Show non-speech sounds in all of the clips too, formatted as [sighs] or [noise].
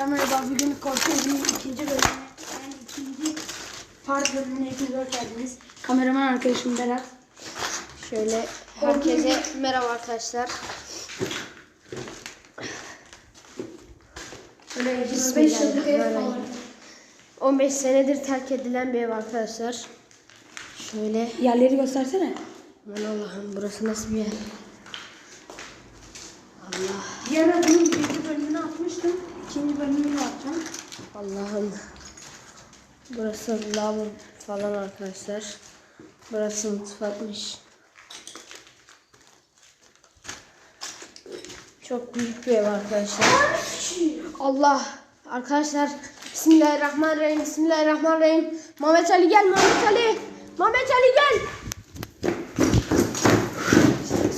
Merhaba, bugün korku evinin ikinci bölümüne, yani ikinci part bölümüne hepiniz hoş geldiniz. Kameraman arkadaşım Berat. Şöyle herkese merhaba arkadaşlar. Böyle 25 yıllık ev falan. 15 senedir terk edilen bir ev arkadaşlar. Şöyle Yerleri göstersene. aman Allah'ım burası nasıl bir yer? Allah Diğer adımın birinci bölümünü atmıştım. İkinci bölümünü atacağım. Allah'ım. Burası lavabo falan arkadaşlar. Burası mutfakmış. Çok büyük bir ev arkadaşlar. Allah. Arkadaşlar Bismillahirrahmanirrahim. Bismillahirrahmanirrahim. Mehmet Ali gel Mehmet Ali. Mehmet Ali gel.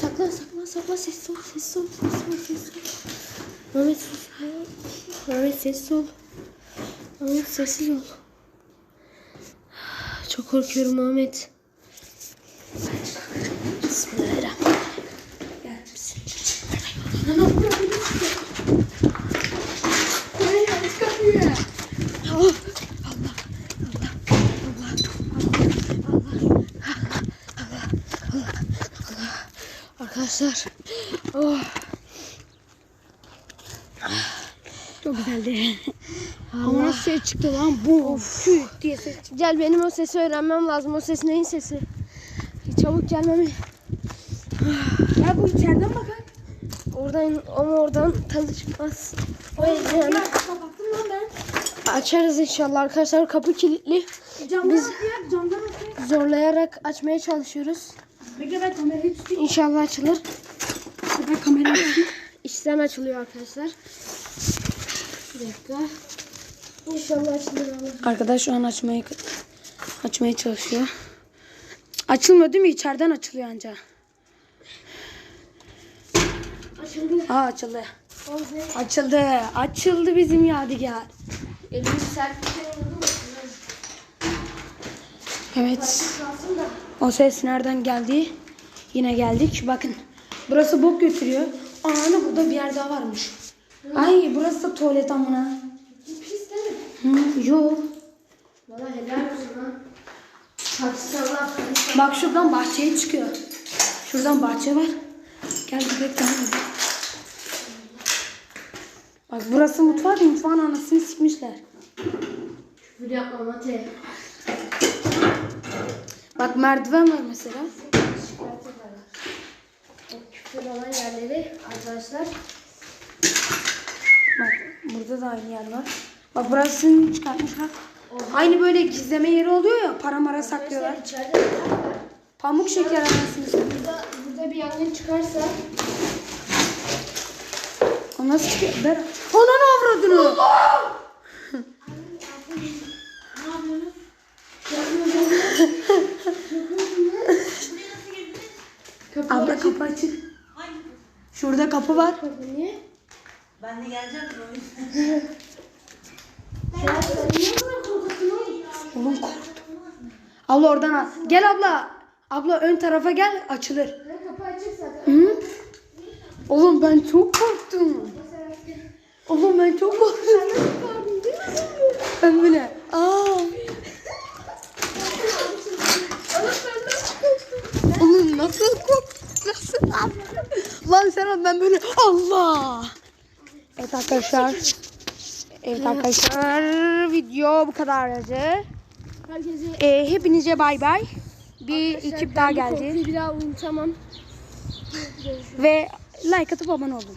Saklan saklan saklan ses ol ses ol ses ol ses ol. Mehmet sus. Mehmet sessiz ol. Mehmet sessiz ol. Çok korkuyorum Allah. Arkadaşlar. Oh. Çok güzeldi. [laughs] Ama nasıl ses çıktı lan? Bu. Tüh diye ses çıktı. Gel benim o sesi öğrenmem lazım. O ses neyin sesi? Çabuk gelmemi. [sighs] Ya bu içeriden bakar. Oradan ama oradan tadı çıkmaz. O yüzden kapattım lan ben. açarız inşallah arkadaşlar. Kapı kilitli. Camdan Biz- camdan. Zorlayarak açmaya çalışıyoruz. Bekle ben kamerayı tutayım. İnşallah açılır. Ben kamerayı [coughs] tutayım. İçten açılıyor arkadaşlar. Bir dakika. İnşallah açılır. Arkadaş şu an açmayı açmaya çalışıyor. Açılmıyor değil mi? İçeriden açılıyor anca. Açıldı. Aa açıldı. Açıldı. Açıldı bizim yadigar. Elimi oldu mu? Evet. O ses nereden geldi? Yine geldik. Bakın. Burası bok götürüyor. Ana burada bir yer daha varmış. Ay burası da tuvalet amına. Pis değil mi? Hı, yok. Valla helal olsun lan. Taksi Allah Bak şuradan bahçeye çıkıyor. Şuradan bahçe var. Gel edelim. Bak burası mutfak. Mutfağın anasını sikmişler. Küfür yapma Mate. Bak merdiven var mesela. Küfür olan yerleri arkadaşlar. Burada da aynı yer var. Bak burasını çıkartmışlar. Aynı böyle gizleme yeri oluyor ya para mara saklıyorlar. Arkadaşlar içeride neler var? Pamuk şeker anasını. Burada, burada bir yangın çıkarsa O nasıl çıkıyor? Ver. Ananı avradını. kapı Abla kapı açık. Şurada kapı var. kapı niye? Ben de geleceğim de oğlum? Oğlum korktum. Abla oradan al. Gel abla. Abla ön tarafa gel açılır. Kapı açık zaten. Hı? Oğlum ben çok korktum. Oğlum ben çok korktum. Ben böyle. Aa. Oğlum nasıl korktum? Nasıl Lan sen ben böyle Allah. Evet arkadaşlar. Evet arkadaşlar video bu kadardı. Herkese Ee, hepinize bay bay. Bir Arkadaşlar, ekip daha ben bu geldi. korkuyu Bir daha unutamam. Ve like atıp abone olun.